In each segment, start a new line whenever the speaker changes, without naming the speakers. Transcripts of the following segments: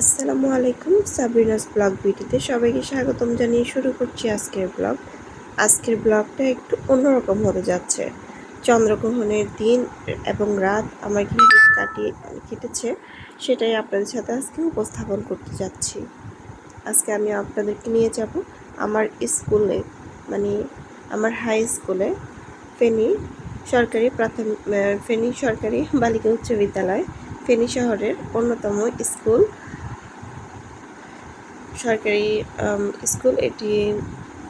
আসসালামু আলাইকুম Sabrina's blog ভিডিওতে সবাইকে স্বাগতম জানিয়ে শুরু করছি আজকের ব্লগ। আজকের ব্লগটা একটু অন্যরকম হতে যাচ্ছে। চন্দ্রগ্রহণের দিন এবং রাত আমার কীভাবে কাটিয়ে কেটেছে, সেটাই আপনাদের সাথে আজকে উপস্থাপন করতে যাচ্ছি। আজকে আমি আপনাদেরকে নিয়ে যাব আমার স্কুলে মানে আমার হাই স্কুলে, ফেনী সরকারি প্রাথমিক ফেনী সরকারি বালিকা উচ্চ বিদ্যালয়, ফেনী শহরের অন্যতম স্কুল। সরকারি স্কুল এটি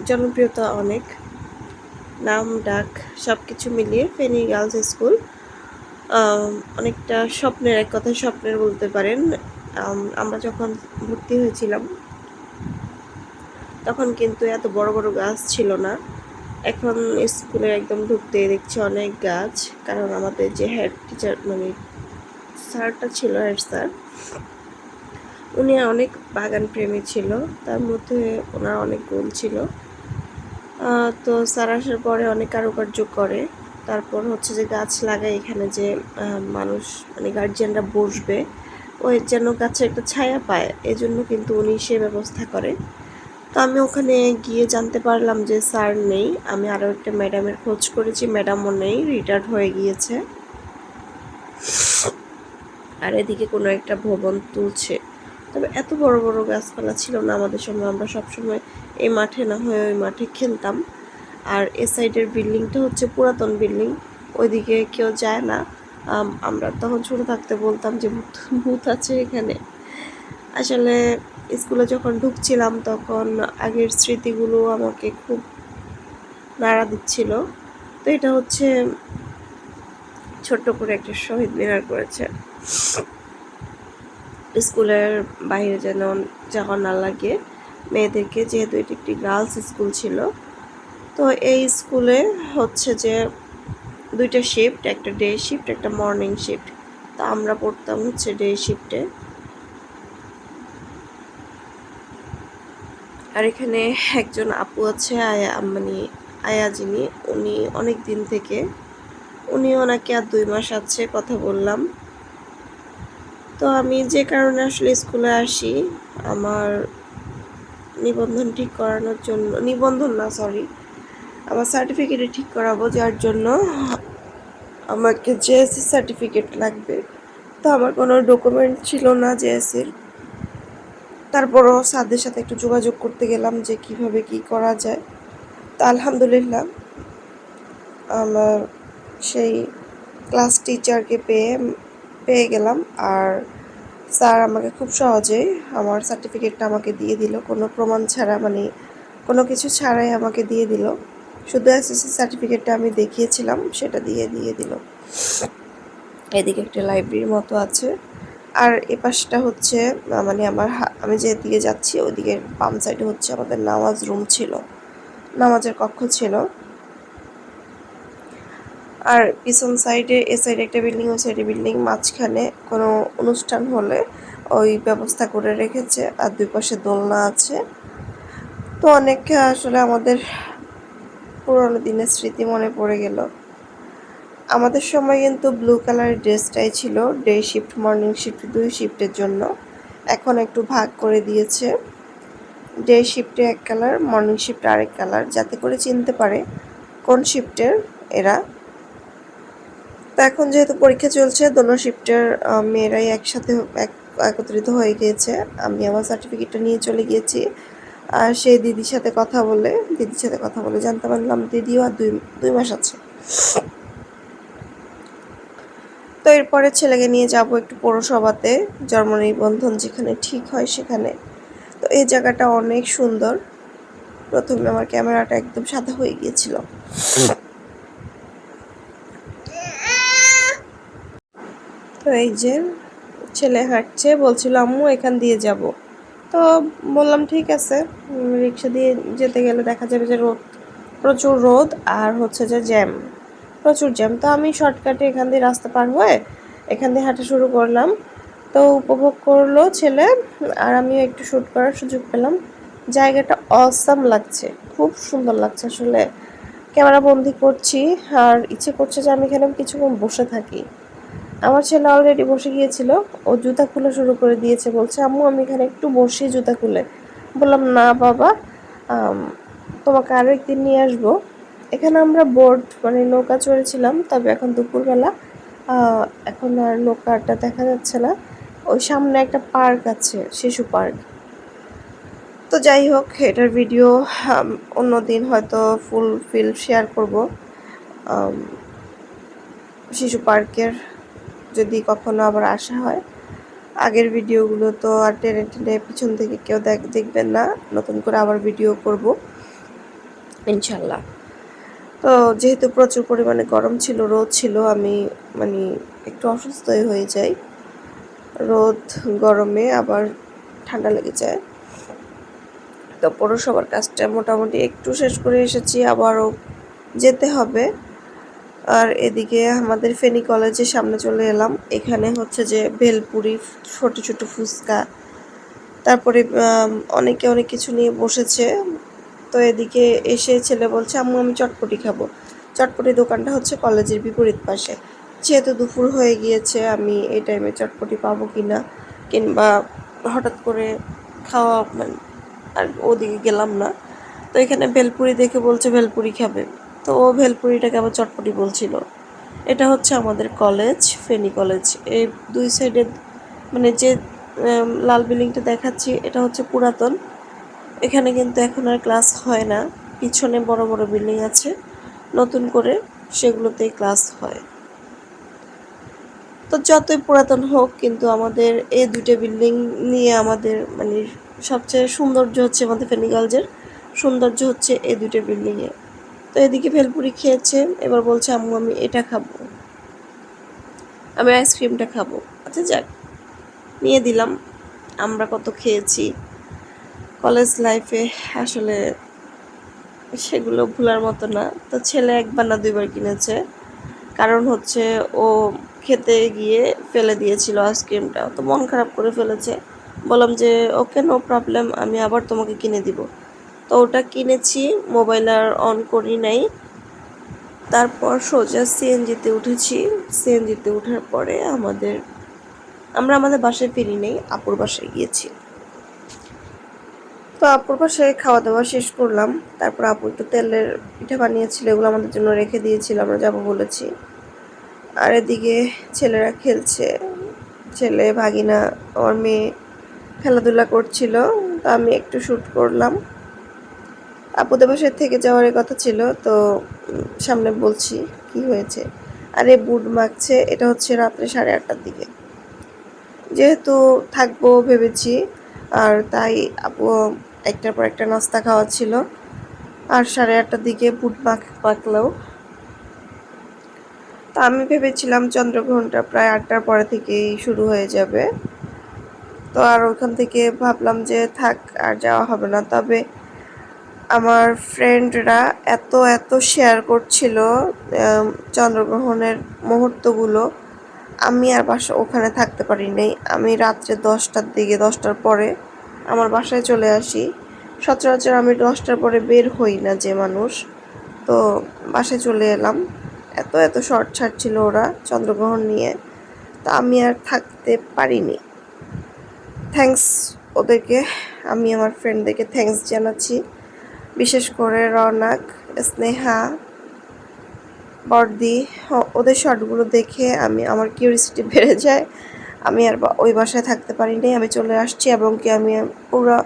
জনপ্রিয়তা অনেক। নাম, ডাক সব কিছু মিলিয়ে ফেনী গার্লস স্কুল অনেকটা স্বপ্নের, এক কথা স্বপ্নের বলতে পারেন। আমরা যখন ভর্তি হয়েছিলাম, তখন কিন্তু এত বড় বড় গাছ ছিল না। এখন স্কুলে একদম ঢুকতে দেখছি অনেক গাছ, কারণ আমাদের যে হেড টিচার মানে স্যারটা ছিল হেড স্যার উনি অনেক বাগান প্রেমী ছিল, তার মধ্যে ওনার অনেক গুণ ছিল। তো স্যার আসার পরে অনেক কারুকার্য করে। তারপর হচ্ছে যে গাছ লাগায় এখানে যে মানুষ মানে গার্জিয়ানরা বসবে ওই যেন গাছে একটা ছায়া পায়, এজন্য কিন্তু উনি সে ব্যবস্থা করে। তো আমি ওখানে গিয়ে জানতে পারলাম যে স্যার নেই, আমি আরও একটা ম্যাডামের খোঁজ করেছি, ম্যাডামও নেই রিটায়ার্ড হয়ে গিয়েছে। আর এদিকে কোনো একটা ভবন তুলছে। তবে এত বড় বড় গাছপালা ছিল না আমাদের সময়। আমরা সবসময় এই মাঠে না হয়ে ওই মাঠে খেলতাম। আর এ সাইডের বিল্ডিংটা হচ্ছে পুরাতন বিল্ডিং, ওইদিকে কেউ যায় না। আমরা তখন ছোটো থাকতে বলতাম যে ভূত আছে এখানে। আসলে স্কুলে যখন ঢুকছিলাম তখন আগের স্মৃতিগুলো আমাকে খুব নাড়া দিচ্ছিল। তো এটা হচ্ছে ছোট্ট করে একটা শহীদ মিনার করেছে। স্কুলের বাইরে যেন যাওয়া না লাগে। মেয়েদেরকে যেহেতু এটি একটি গার্লস স্কুল ছিল, তো এই স্কুলে হচ্ছে যে দুইটা শিফট একটা ডে শিফট একটা মর্নিং শিফট তো আমরা পড়তাম হচ্ছে ডে শিফটে আর এখানে একজন আপু আছে, আয়া মানে আয়া যিনি, উনি অনেক দিন থেকে উনি ওনাকে আর দুই মাস আছে, কথা বললাম। তো আমি যে কারণে আসলে স্কুলে আসি, আমার নিবন্ধন ঠিক করানোর জন্য, নিবন্ধন না সরি আমার সার্টিফিকেটে ঠিক করাবো, যার জন্য আমাকে জেএসসি সার্টিফিকেট লাগবে। তো আমার কোনো ডকুমেন্ট ছিল না জেএসসির তারপরও স্যারদের সাথে একটু যোগাযোগ করতে গেলাম যে কীভাবে কি করা যায়। তা আলহামদুলিল্লাহ, আমার সেই ক্লাস টিচারকে পেয়ে পেয়ে গেলাম। আর স্যার আমাকে খুব সহজেই আমার সার্টিফিকেটটা আমাকে দিয়ে দিল। কোনো প্রমাণ ছাড়া মানে কোনো কিছু ছাড়াই আমাকে দিয়ে দিল। শুধু এসএসসি সার্টিফিকেটটা আমি দেখিয়েছিলাম, সেটা দিয়ে দিয়ে দিল। এদিকে একটা লাইব্রেরির মতো আছে। আর এ পাশটা হচ্ছে মানে আমার আমি যেদিকে যাচ্ছি ওইদিকে বাম সাইডে হচ্ছে আমাদের নামাজ রুম ছিল। নামাজের কক্ষ ছিল। আর পিছন সাইডে, এ সাইডে একটা বিল্ডিং, ওই সাইডে বিল্ডিং, মাঝখানে কোনো অনুষ্ঠান হলে ওই ব্যবস্থা করে রেখেছে আর দুই পাশে দোলনা আছে। তো অনেক আসলে আমাদের পুরোনো দিনের স্মৃতি মনে পড়ে গেল। আমাদের সময় কিন্তু ব্লু কালারের ড্রেসটাই ছিল ডে শিফট মর্নিং শিফট দুই শিফটের জন্য। এখন একটু ভাগ করে দিয়েছে। ডে শিফটে এক কালার মর্নিং শিফটে আরেক কালার যাতে করে চিনতে পারে কোন শিফটের এরা তো এখন যেহেতু পরীক্ষা চলছে, দোনো শিফটের মেয়েরাই একসাথে এক, একত্রিত হয়ে গিয়েছে। আমি আমার সার্টিফিকেটটা নিয়ে চলে গিয়েছি। আর সেই দিদির সাথে কথা বলে, দিদির সাথে কথা বলে জানতে পারলাম দিদিও আর দুই দুই মাস আছে। তো এরপরে ছেলেকে নিয়ে যাব একটু পৌরসভাতে, জন্ম নিবন্ধন যেখানে ঠিক হয় সেখানে। তো এই জায়গাটা অনেক সুন্দর। প্রথমে আমার ক্যামেরাটা একদম সাদা হয়ে গিয়েছিল। তো এই যে ছেলে হাঁটছে, বলছিল, আম্মু, এখান দিয়ে যাব। তো বললাম, ঠিক আছে। রিক্সা দিয়ে যেতে গেলে দেখা যাবে যে রোদ, প্রচুর রোদ আর হচ্ছে যে জ্যাম, প্রচুর জ্যাম। তো আমি শর্টকাটে এখান দিয়ে রাস্তা পার হয়ে এখান দিয়ে হাঁটা শুরু করলাম। তো উপভোগ করল ছেলে, আর আমিও একটু শ্যুট করার সুযোগ পেলাম। জায়গাটা অসাম লাগছে, খুব সুন্দর লাগছে আসলে। ক্যামেরা বন্দি করছি, আর ইচ্ছে করছে যে আমি এখানে কিছুক্ষণ বসে থাকি। আমার ছেলে অলরেডি বসে গিয়েছিল। ও জুতা খুলে শুরু করে দিয়েছে, বলছে, আম্মু, আমি এখানে একটু বসি জুতা খুলে। বললাম, না, বাবা তোমাকে আরও একদিন নিয়ে আসব। এখানে আমরা বোর্ড মানে নৌকা চড়েছিলাম, তবে এখন দুপুরবেলা। এখন আর নৌকাটা দেখা যাচ্ছে না। ওই সামনে একটা পার্ক আছে, শিশু পার্ক। তো যাই হোক, এটার ভিডিও অন্য দিন হয়তো ফুল ফিল শেয়ার করব। শিশু পার্কের যদি কখনো আবার আসা হয়, আগের ভিডিওগুলো তো আর টেনে টেনে পিছন থেকে কেউ দেখ দেখবেন না। নতুন করে আবার ভিডিও করব, ইনশাল্লাহ। তো যেহেতু প্রচুর পরিমাণে গরম ছিল, রোদ ছিল, আমি মানে একটু অসুস্থই হয়ে যাই। রোদ, গরমে আবার ঠান্ডা লেগে যায়। তো পৌরসভার কাজটা মোটামুটি একটু শেষ করে এসেছি, আবারও যেতে হবে। আর এদিকে আমাদের ফেনী কলেজের সামনে চলে এলাম। এখানে হচ্ছে যে ভেলপুরি, ছোট ছোট ফুচকা, তারপরে অনেকে অনেক কিছু নিয়ে বসেছে। তো এদিকে এসে ছেলে বলছে, আম্মু, আমি চটপটি খাব। চটপটি দোকানটা হচ্ছে কলেজের বিপরীত পাশে। যেহেতু দুপুর হয়ে গিয়েছে, আমি এই টাইমে চটপটি পাবো কি না কিংবা হঠাৎ করে খাওয়া মানে আর ওদিকে গেলাম না। তো এখানে ভেলপুরি দেখে বলছে, ভেলপুরি খাবে। তো ও ভেলপুরিটাকে আবার চটপটি বলছিল। এটা হচ্ছে আমাদের কলেজ, ফেনী কলেজ। এই দুই সাইডে মানে যে লাল বিল্ডিংটা দেখাচ্ছি, এটা হচ্ছে পুরাতন। এখানে কিন্তু এখন আর ক্লাস হয় না। পিছনে বড় বড় বিল্ডিং আছে। নতুন করে সেগুলোতেই ক্লাস হয়। তো যতই পুরাতন হোক, কিন্তু আমাদের এই দুটো বিল্ডিং নিয়ে আমাদের মানে সবচেয়ে সৌন্দর্য হচ্ছে আমাদের ফেনী কলেজের। সৌন্দর্য হচ্ছে এই দুটো বিল্ডিংয়ে। তো এদিকে ভেলপুরি খেয়েছে, এবার বলছে, আম্মু, আমি এটা খাব। আমি আইসক্রিমটা খাব। আচ্ছা যাক, নিয়ে দিলাম। আমরা কত খেয়েছি। কলেজ লাইফে আসলে সেগুলো ভুলার মতো না। তো ছেলে একবার না দুইবার কিনেছে। কারণ হচ্ছে ও খেতে গিয়ে ফেলে দিয়েছিল আইসক্রিমটা। তো মন খারাপ করে ফেলেছে। বললাম যে, ওকে নো প্রবলেম আমি আবার তোমাকে কিনে দিব। তো ওটা কিনেছি, মোবাইল আর অন করি নাই। তারপর সোজা সিএনজিতে উঠেছি। সিএনজিতে ওঠার পরে আমাদের, আমরা আমাদের বাসায় ফিরি নেই, আপুর বাসায় গিয়েছি। তো আপুর বাসায় খাওয়া দাওয়া শেষ করলাম। তারপর আপু একটু তেলের পিঠা বানিয়েছিল, এগুলো আমাদের জন্য রেখে দিয়েছিল, আমরা যাব বলেছি। আর এদিকে ছেলেরা খেলছে। ছেলে ভাগিনা, আমার মেয়ে খেলাধুলা করছিল, তো আমি একটু শ্যুট করলাম। আপুদের বাসায় থেকে যাওয়ার কথা ছিল, তো সামনে বলছি কি হয়েছে। আরে বুট মাখছে, এটা হচ্ছে রাত্রে সাড়ে আটটার দিকে। যেহেতু থাকব ভেবেছি, আর তাই আপু একটার পর একটা নাস্তা খাওয়া ছিল, আর সাড়ে আটটার দিকে বুট মাখ মাখলেও তা আমি ভেবেছিলাম চন্দ্রগ্রহণটা প্রায় আটটার পরে থেকেই শুরু হয়ে যাবে। তো আর ওখান থেকে ভাবলাম যে থাক, আর যাওয়া হবে না। তবে আমার ফ্রেন্ডরা এত এত শেয়ার করছিল চন্দ্রগ্রহণের মুহূর্তগুলো। আমি আর বাসা, ওখানে থাকতে পারি নাই আমি রাত্রে দশটার দিকে, দশটার পরে আমার বাসায় চলে আসি। সচরাচর আমি দশটার পরে বের হই না যে মানুষ। তো বাসায় চলে এলাম। এত এত শর্ট ছাড়ছিল ওরা চন্দ্রগ্রহণ নিয়ে। তা আমি আর থাকতে পারিনি। থ্যাঙ্কস ওদেরকে। আমি আমার ফ্রেন্ডদেরকে থ্যাঙ্কস জানাচ্ছি। বিশেষ করে রওনাক স্নেহা, বর্দি ওদের শর্টগুলো দেখে আমি, আমার কিউরিসিটি বেড়ে যায়। আমি আর ওই বাসায় থাকতে পারিনি আমি চলে আসছি এবং কি আমি পুরো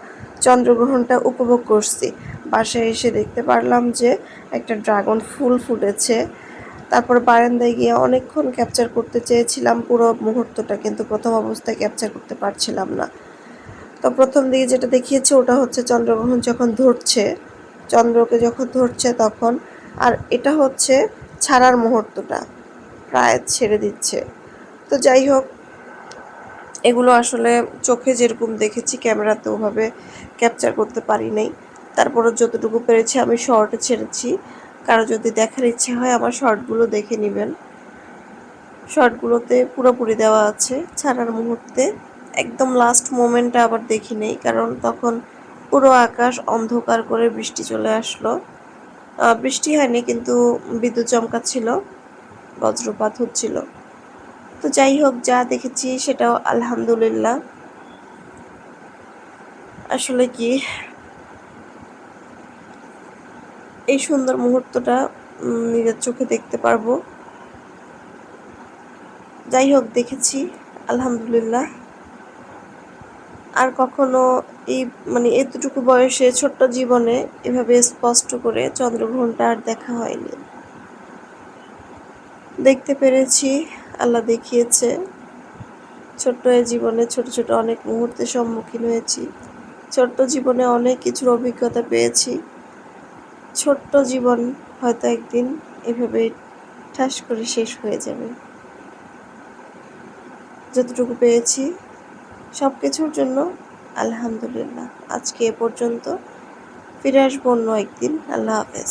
চন্দ্রগ্রহণটা উপভোগ করছি। বাসায় এসে দেখতে পারলাম যে একটা ড্রাগন ফুল ফুটেছে। তারপর বারান্দায় গিয়ে অনেকক্ষণ ক্যাপচার করতে চেয়েছিলাম। পুরো মুহূর্তটা কিন্তু প্রথম অবস্থায় ক্যাপচার করতে পারছিলাম না। তো প্রথম দিকে যেটা দেখিয়েছে ওটা হচ্ছে চন্দ্রগ্রহণ যখন ধরছে চন্দ্রকে যখন ধরছে তখন, আর এটা হচ্ছে ছাড়ার মুহূর্তটা, প্রায় ছেড়ে দিচ্ছে। তো যাই হোক, এগুলো আসলে চোখে যেরকম দেখেছি, ক্যামেরাতে ওভাবে ক্যাপচার করতে পারি নাই। তারপরে যতটুকু পেরেছি আমি শর্টে ছেড়েছি। কারও যদি দেখার ইচ্ছে হয়, আমার শর্টগুলো দেখে নেবেন। শর্টগুলোতে পুরোপুরি দেওয়া আছে, ছাড়ার মুহূর্তে। একদম লাস্ট মোমেন্টটা আবার দেখি নেই, কারণ তখন পুরো আকাশ অন্ধকার করে বৃষ্টি চলে আসলো। বৃষ্টি হয়নি, কিন্তু বিদ্যুৎ চমকাচ্ছিল, বজ্রপাত হচ্ছিল। তো যাই হোক, যা দেখেছি সেটাও আলহামদুলিল্লাহ। আসলে কি, এই সুন্দর মুহূর্তটা নিজের চোখে দেখতে পারব। যাই হোক, দেখেছি, আলহামদুলিল্লাহ। আর কখনো এই মানে এতটুকু বয়সে ছোট্ট জীবনে এভাবে স্পষ্ট করে চন্দ্রগ্রহণটা আর দেখা হয়নি। দেখতে পেরেছি, আল্লাহ দেখিয়েছে। ছোট্ট জীবনে ছোট ছোট অনেক মুহূর্তের সম্মুখীন হয়েছি। ছোট্ট জীবনে অনেক কিছুর অভিজ্ঞতা পেয়েছি। ছোট্ট জীবন হয়তো একদিন এভাবে ঠাস করে শেষ হয়ে যাবে। যতটুকু পেয়েছি সব কিছুর জন্য আলহামদুলিল্লাহ। আজকে এ পর্যন্ত ফিরে আসব অন্য একদিন। আল্লাহ হাফেজ।